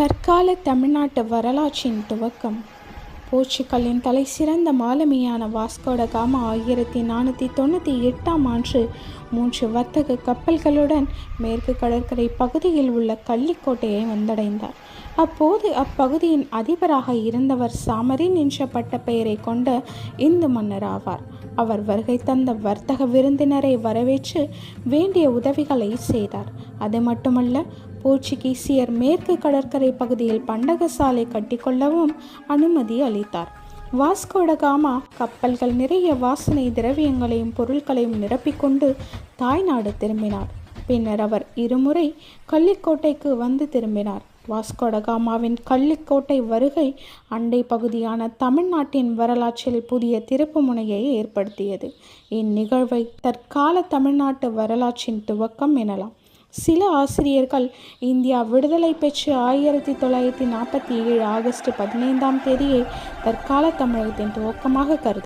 தற்கால தமிழ்நாட்டு வரலாற்றின் துவக்கம். போர்ச்சுகலின் தலைசிறந்த மாலுமியான வாஸ்கோட காமா ஆயிரத்தி நானூற்றி தொண்ணூற்றி எட்டாம் ஆண்டு மூன்று வர்த்தக கப்பல்களுடன் மேற்கு கடற்கரை பகுதியில் உள்ள கள்ளிக்கோட்டையை வந்தடைந்தார். அப்போது அப்பகுதியின் அதிபராக இருந்தவர் சாமரின் என்ற பட்டப்பெயரை கொண்ட இந்து மன்னர் ஆவார். அவர் வருகை தந்த வர்த்தக விருந்தினரை வரவேற்று வேண்டிய உதவிகளை செய்தார். அது மட்டுமல்ல போர்ச்சுகீசியர் மேற்கு கடற்கரை பகுதியில் பண்டகசாலை கட்டிக்கொள்ளவும் அனுமதி அளித்தார். வாஸ்கோடகாமா கப்பல்கள் நிறைய வாசனை திரவியங்களையும் பொருட்களையும் நிரப்பிக்கொண்டு தாய்நாடு திரும்பினார். பின்னர் அவர் இருமுறை கள்ளிக்கோட்டைக்கு வந்து திரும்பினார். வாஸ்கோடகாமாவின் கள்ளிக்கோட்டை வருகை அண்டை பகுதியான தமிழ்நாட்டின் வரலாற்றில் புதிய திருப்பு முனையை ஏற்படுத்தியது. இந்நிகழ்வை தற்கால தமிழ்நாட்டு வரலாற்றின் துவக்கம் எனலாம். சில ஆசிரியர்கள் இந்தியா விடுதலை பெற்று ஆயிரத்தி தொள்ளாயிரத்தி நாற்பத்தி ஏழு ஆகஸ்ட் பதினைந்தாம் தேதியை தற்கால தமிழகத்தின் துவக்கமாக கருது